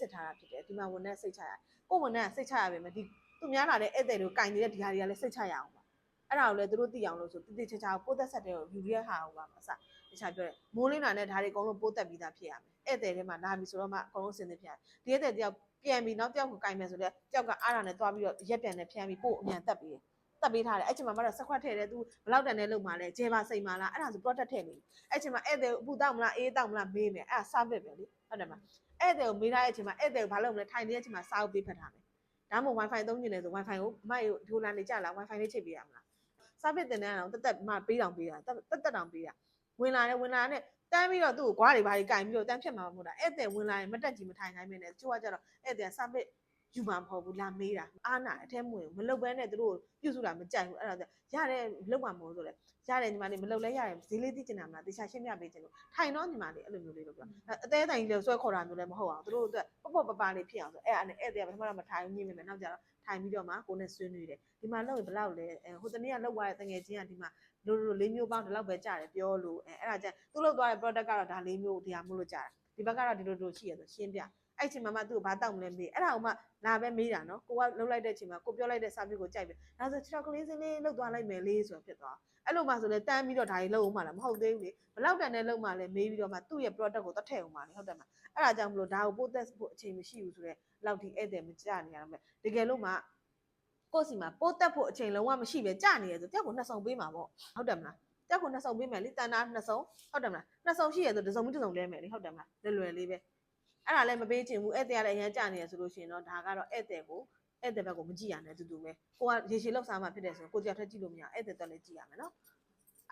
စစ်ထားတာဖြစ်တယ်ဒီမှာဝန်နဲ့စိတ်ချရကိုယ်ဝန်နဲ့စိတ်ချရပဲမဒီသူများလာတဲ့ဧည့်သည်တွေကင်နေတဲ့ဒီဟာတွေကလည်းစိတ်ချရအောင်ပါအဲ့ဒါကိုလည်းသူတို့သိအောင်လို့ဆိုတိတိကျကျပိုးသက်ဆက်တဲ့ကိုယူရဟာအောင်ပါမစတခြားပြောတယ်မိုးလင်းလာတဲ့ဓာတ်တွေအကုန်လုံးပိုးသက်ပြီးသားဖြစ်ရမယ်ဧည့်သည်တွေမှာလာပြီဆိုတော့မှအကုန်လုံးစင်သစ်ဖြစ်ရတယ်ဒီဧည့်သည်တယောက်ပြန်ပြီးနောက်တယောက်ကိုကင်မယ်ဆိုတော့တယောက်ကအားရနဲ့သွားပြီးတော့ရက်ပြန်နဲ့ဖျန်းပြီးပို့အမြန်တက်ပြီးတယ်တက်ပေးထားတယ်အဲ့ချိန်မှာမတော့ဆက်ခွက်ထည့်တယ် तू ဘလောက်တန်နဲ့လုံมาလဲဂျဲပါစိတ်မာလားအဲ့ဒါဆို product ထည့်နေအဲ့ချိန်မှာဧည့်သည်အပူတောက်မလားအေးတောက်မလားမေးမယ်အဲ့ဒါ service ပဲလေ ဟုတ်တယ်မလားဧည့်သည်ကိုမေးထားတဲ့အချိန်မှာဧည့်သည်ကိုဘာလုပ်မလဲထိုင်နေတဲ့အချိန်မှာစာအုပ်ပေးဖတ်ထားမယ်။ဒါမှမဟုတ် wifi သုံးနေတယ်ဆို wifi ကိုအမကိုဒီလိုလာနေကြလား wifi လေးချိတ်ပေးရမလား။ service တင်တဲ့အောင်တက်တက်မှပေးတောင်ပေးတာတက်တက်တောင်ပေးတာဝင်လာတယ်ဝင်လာတဲ့တန်းပြီးတော့သူ့ကိုဂွားတွေဘာတွေကင်ပြီးတော့တန်းဖြစ်မှာမဟုတ်တာဧည့်သည်ဝင်လာရင်မတက်ကြည့်မထိုင်နိုင်မင်းနဲ့ချို့ကကြတော့ဧည့်သည်က service ယူမှာမဟုတ်ဘူးလာမေးတာအားနာအထဲမဝင်မလုတ်ဘဲနဲ့သူတို့ပြုစုတာမကြိုက်ဘူးအဲ့ဒါရတယ်လုတ်မှာမဟုတ်ဆိုလေရတယ်ညီမလေးမလုတ်လဲရတယ်ဈေးလေးသိကျင်တာမလားတေချာရှင်းပြပေးချင်လို့ထိုင်တော့ညီမလေးအဲ့လိုမျိုးလေးလို့ပြောအသေးတိုင်လေးဆွဲခေါ်တာမျိုးလည်းမဟုတ်အောင်သူတို့အတွက်ပပပပလေးဖြစ်အောင်ဆိုအဲ့အဲ့နဲ့ဧည့်သည်ကပထမတော့မထိုင်ညင်နေမယ်နောက်ကျတော့ထိုင်ပြီးတော့မှကိုနဲ့ဆွေးနွေးတယ်ဒီမှာလောက်ရင်ဘယ်လောက်လဲအဲဟိုတနေ့ကလောက်သွားတဲ့တငယ်ချင်းကဒီမှာလိုလိုလေးမျိုးပေါင်းဒီလောက်ပဲကြတယ်ပြောလို့အဲအဲ့ဒါကျသူလောက်သွားတဲ့ product ကတော့ဒါလေးမျိုးတရားမို့လို့ကြတာဒီဘက်ကတော့ဒီလိုလိုရှိရဆိုရှင်းပြ အဲ့ချိန်မှာမှသူ့ကိုဘာတောက်မလဲမေးအဲ့ဒါကိုမှလာပဲမေးတာနော်ကိုကလှုပ်လိုက်တဲ့အချိန်မှာကိုပြောလိုက်တဲ့ service ကိုကြိုက်ပဲဒါဆို6ကလေးစင်းလေးလှုပ်သွားလိုက်မယ်လေးဆိုဖြစ်သွားအဲ့လိုမှဆိုလဲတန်းပြီးတော့ဒါကြီးလှုပ်အောင်မှလားမဟုတ်သေးဘူးလေဘလောက်တန်တဲ့လှုပ်မှလဲမေးပြီးတော့မှသူ့ရဲ့ product ကိုတတ်ထည့်အောင်မှလေဟုတ်တယ်မလားအဲ့ဒါကြောင့်မလို့ဒါကိုပို့သက်ဖို့အချိန်မရှိဘူးဆိုတော့လောက်ဒီဧည့်သည်မကြနေရတော့မယ်တကယ်လို့မှကိုယ့်စီမှာပို့သက်ဖို့အချိန်လုံးဝမရှိပဲကြနေရဆိုတယောက်ကိုနှစ်ဆောင်ပေးမှာပေါ့ဟုတ်တယ်မလားတယောက်ကိုနှစ်ဆောင်ပေးမယ်လေတန်တာနှစ်ဆောင်ဟုတ်တယ်မလားနှစ်ဆောင်ရှိရဆိုတစ်စုံပြီးတစ်စုံလဲမယ်လေဟုတ်တယ်မလားလွယ်လွယ်လေးပဲ အဲ့ဒါလည်းမပေးချင်ဘူးဧည့်သည်ကလည်းအရင်ကြနေရဆိုလို့ရှိရင်တော့ဒါကတော့ဧည့်သည်ကိုဧည့်သည်ဘက်ကိုမကြည့်ရနဲ့တူတူပဲကိုကရေရှည်လောက်စားမှဖြစ်တယ်ဆိုရင်ကိုကြောက်ထက်ကြည့်လို့မရဧည့်သည်တော့လည်းကြည့်ရမယ်နော်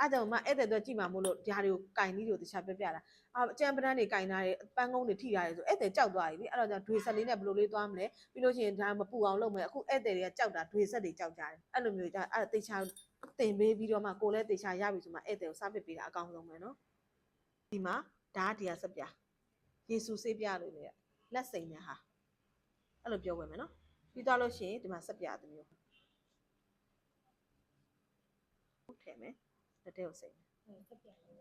အဲ့ကြောင့်မှဧည့်သည်တော့ကြည့်မှာမို့လို့ဒီဟာတွေကိုကင်ပြီးတော့တခြားပြပြတာအာအကျံပန်းတွေကင်တာတွေပန်းကုန်းတွေထိတာတွေဆိုဧည့်သည်ကြောက်သွားပြီလေအဲ့တော့ကြောင့်ဒွေဆက်လေးနဲ့ဘယ်လိုလေးသွားမလဲပြီးလို့ရှိရင်ဒါမပူအောင်လုပ်မယ်အခုဧည့်သည်တွေကကြောက်တာဒွေဆက်တွေကြောက်ကြတယ်အဲ့လိုမျိုးကြအဲ့တေချာတင်ပေးပြီးတော့မှကိုလည်းတေချာရပြီဆိုမှဧည့်သည်ကိုစားပစ်ပေးတာအကောင်းဆုံးပဲနော်ဒီမှာဒါကဒီဟာဆက်ပြ ယေရှုဆေးပြလို့လေလက်စိမ်နဲ့ဟာအဲ့လိုပြောဝင်မယ်နော်ပြီးသွားလို့ရှိရင်ဒီမှာဆက်ပြတစ်မျိုးထည့်မယ်လက်ထဲကိုစိမ်မယ်ဟုတ်ဆက်ပြန်လို့